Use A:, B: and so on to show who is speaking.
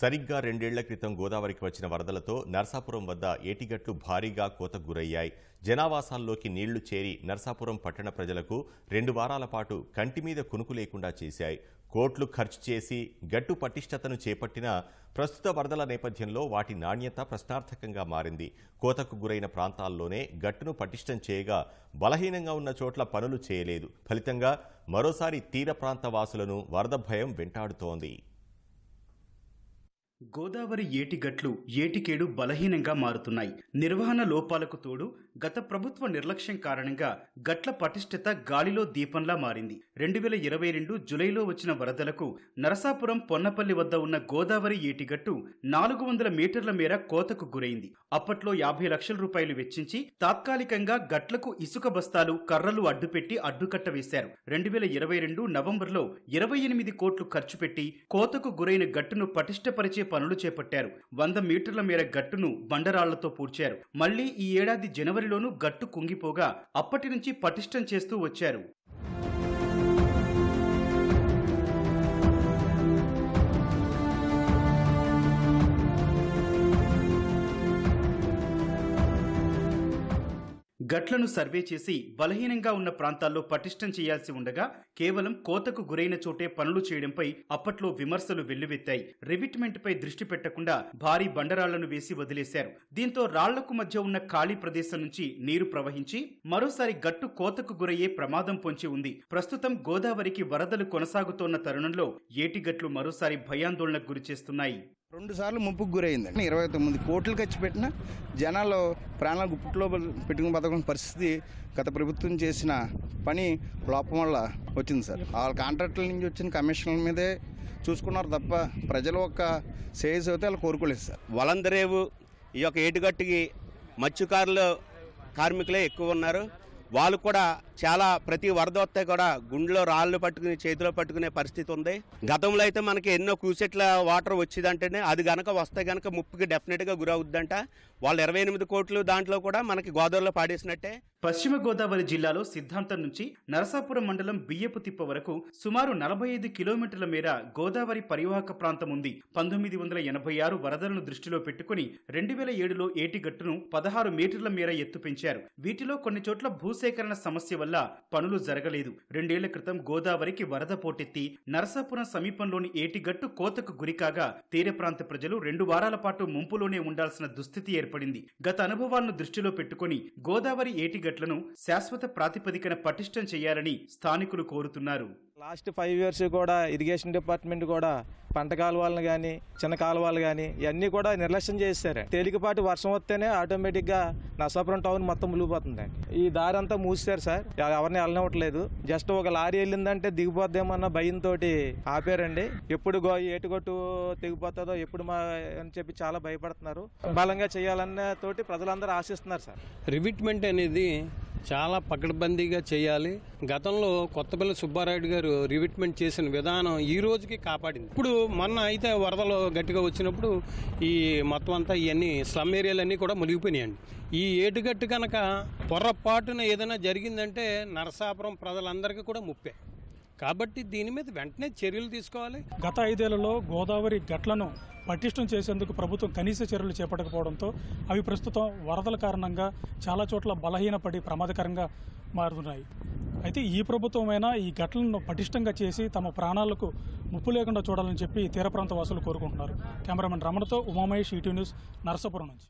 A: సరిగ్గా రెండేళ్ళ క్రితం గోదావరికి వచ్చిన వరదలతో నర్సాపురం వద్ద ఏటిగట్లు భారీగా కోతకు గురయ్యాయి. జనావాసాల్లోకి నీళ్ళు చేరి నర్సాపురం పట్టణ ప్రజలకు రెండు వారాల పాటు కంటి మీద కునుకు లేకుండా చేశాయి. కోట్లు ఖర్చు చేసి గట్టు పటిష్టతను చేపట్టిన ప్రస్తుత వరదల నేపథ్యంలో వాటి నాణ్యత ప్రశ్నార్థకంగా మారింది. కోతకు గురైన ప్రాంతాల్లోనే గట్టును పటిష్టం చేయగా బలహీనంగా ఉన్న చోట్ల పనులు చేయలేదు. ఫలితంగా మరోసారి తీర ప్రాంత వాసులను వరద భయం వెంటాడుతోంది.
B: గోదావరి ఏటిగట్లు ఏటికేడు బలహీనంగా మారుతున్నాయి. నిర్వహణ లోపాలకు తోడు గత ప్రభుత్వ నిర్లక్ష్యం కారణంగా గట్ల పటిష్టత గాలిలో దీపంలా మారింది. రెండు వేల ఇరవై రెండు జులైలో వచ్చిన వరదలకు నరసాపురం పొన్నపల్లి వద్ద ఉన్న గోదావరి ఏటిగట్టు నాలుగు వందల మీటర్ల మేర కోతకు గురైంది. అప్పట్లో యాభై లక్షల రూపాయలు వెచ్చించి తాత్కాలికంగా గట్లకు ఇసుక బస్తాలు కర్రలు అడ్డుపెట్టి అడ్డుకట్ట వేశారు. రెండు వేల ఇరవై రెండు నవంబర్లో ఇరవై ఎనిమిది కోట్లు ఖర్చు పెట్టి కోతకు గురైన గట్టును పటిష్టపరిచే పనులు చేపట్టారు. వంద మీటర్ల మేర గట్టును బండరాళ్ళతో పూడ్చారు. మళ్ళీ ఈ ఏడాది జనవరిలోనూ గట్టు కుంగిపోగా అప్పటి నుంచి పటిష్టం చేస్తూ వచ్చారు. గట్లను సర్వే చేసి బలహీనంగా ఉన్న ప్రాంతాల్లో పటిష్టం చేయాల్సి ఉండగా కేవలం కోతకు గురైన చోటే పనులు చేయడంపై అప్పట్లో విమర్శలు వెల్లువెత్తాయి. రివిట్మెంట్పై దృష్టి పెట్టకుండా భారీ బండరాళ్ళను వేసి వదిలేశారు. దీంతో రాళ్ళకు మధ్య ఉన్న ఖాళీ ప్రదేశం నుంచి నీరు ప్రవహించి మరోసారి గట్టు కోతకు గురయ్యే ప్రమాదం పొంచి ఉంది. ప్రస్తుతం గోదావరికి వరదలు కొనసాగుతోన్న తరుణంలో ఏటిగట్లు మరోసారి భయాందోళనకు గురిచేస్తున్నాయి.
C: రెండు సార్లు ముప్పుకు గురైందండి. ఇరవై తొమ్మిది కోట్లు ఖర్చు పెట్టిన జనాలు ప్రాణాలు గుప్పట్లో పెట్టుకుని బతకని పరిస్థితి గత ప్రభుత్వం చేసిన పని లోపం వల్ల వచ్చింది సార్. వాళ్ళ కాంట్రాక్టుల నుంచి వచ్చిన కమిషన్ల మీదే చూసుకున్నారు తప్ప ప్రజలు ఒక సేజ్ అయితే వాళ్ళు కోరుకోలేదు సార్.
D: వలందరేవు ఈ యొక్క ఏటుగట్టుకి మత్స్యకారులు కార్మికులే ఎక్కువ ఉన్నారు. వాళ్ళు కూడా చాలా ప్రతి వరద వస్తే కూడా గుండెలో రాళ్ళు పట్టుకుని చేతిలో పట్టుకునే పరిస్థితి ఉంది. గతంలో అయితే మనకి ఎన్నో క్యూసెట్ల వాటర్ వచ్చిందంటేనే అది గనక వస్తే గనక ముప్పుకి డెఫినెట్గా గురవుద్దంట. వాళ్ళు ఇరవై ఎనిమిది కోట్లు దాంట్లో కూడా మనకి గోదావరిలో పాడేసినట్టే.
B: పశ్చిమ గోదావరి జిల్లాలో సిద్ధాంతం నుంచి నరసాపురం మండలం బియ్యపు తిప్ప వరకు సుమారు నలభై ఐదు కిలోమీటర్ల మేర గోదావరి పరివాహక ప్రాంతం ఉంది. పంతొమ్మిది వందల ఎనభై ఆరు వరదలను దృష్టిలో పెట్టుకుని రెండు వేల ఏడులో ఏటిగట్టును పదహారు మీటర్ల మేర ఎత్తు పెంచారు. వీటిలో కొన్ని చోట్ల భూసేకరణ సమస్య వల్ల పనులు జరగలేదు. రెండేళ్ళ క్రితం గోదావరికి వరద పోటెత్తి నరసాపురం సమీపంలోని ఏటిగట్టు కోతకు గురికాగా తీర ప్రాంత ప్రజలు రెండు వారాల పాటు ముంపులోనే ఉండాల్సిన దుస్థితి ఏర్పడింది. గత అనుభవాలను దృష్టిలో పెట్టుకుని గోదావరి ఏటిగట్లను శాశ్వత ప్రాతిపదికన పటిష్టం చేయాలని స్థానికులు కోరుతున్నారు.
E: లాస్ట్ ఫైవ్ ఇయర్స్ కూడా ఇరిగేషన్ డిపార్ట్మెంట్ కూడా పంట కాలువలను కానీ చిన్న కాలువలు కానీ ఇవన్నీ కూడా నిర్లక్ష్యం చేశారు తేలికపాటి వర్షం వస్తేనే ఆటోమేటిక్గా నర్సాపురం టౌన్ మొత్తం ములిగిపోతుంది ఈ దారి అంతా మూసారు సార్ ఎవరిని వెళ్ళనివ్వట్లేదు జస్ట్ ఒక లారీ వెళ్ళిందంటే దిగిపోద్దేమన్న భయంతో ఆపారండి. ఎప్పుడు గో ఏటుగొట్టు తెగిపోతుందో ఎప్పుడు మా అని చెప్పి చాలా భయపడుతున్నారు. బలంగా చేయాలన్న తోటి ప్రజలందరూ ఆశిస్తున్నారు సార్.
F: రివిట్మెంట్ అనేది చాలా పకడ్బందీగా చేయాలి. గతంలో కొత్తపల్లి సుబ్బారాయుడు గారు రివిట్మెంట్ చేసిన విధానం ఈ రోజుకి కాపాడింది. ఇప్పుడు మొన్న అయితే వరదలు గట్టిగా వచ్చినప్పుడు ఈ మొత్తం అంతా ఇవన్నీ స్లమ్ ఏరియాలన్నీ కూడా మునిగిపోయినాయండి. ఈ ఏటుగట్టు కనుక పొరపాటున ఏదైనా జరిగిందంటే నరసాపురం ప్రజలందరికీ కూడా ముప్పే. కాబట్టి దీని మీద వెంటనే చర్యలు తీసుకోవాలి.
G: గత ఐదేళ్ళలో గోదావరి గట్లను పటిష్టం చేసేందుకు ప్రభుత్వం కనీస చర్యలు చేపట్టకపోవడంతో అవి ప్రస్తుతం వరదల కారణంగా చాలా చోట్ల బలహీనపడి ప్రమాదకరంగా మారుతున్నాయి. అయితే ఈ ప్రభుత్వమైనా ఈ గట్లను పటిష్టంగా చేసి తమ ప్రాణాలకు ముప్పు లేకుండా చూడాలని చెప్పి తీర ప్రాంత వాసులు కోరుకుంటున్నారు. కెమెరామెన్ రమణతో ఉమామహేష్ ఈటీ న్యూస్ నరసపురం నుంచి.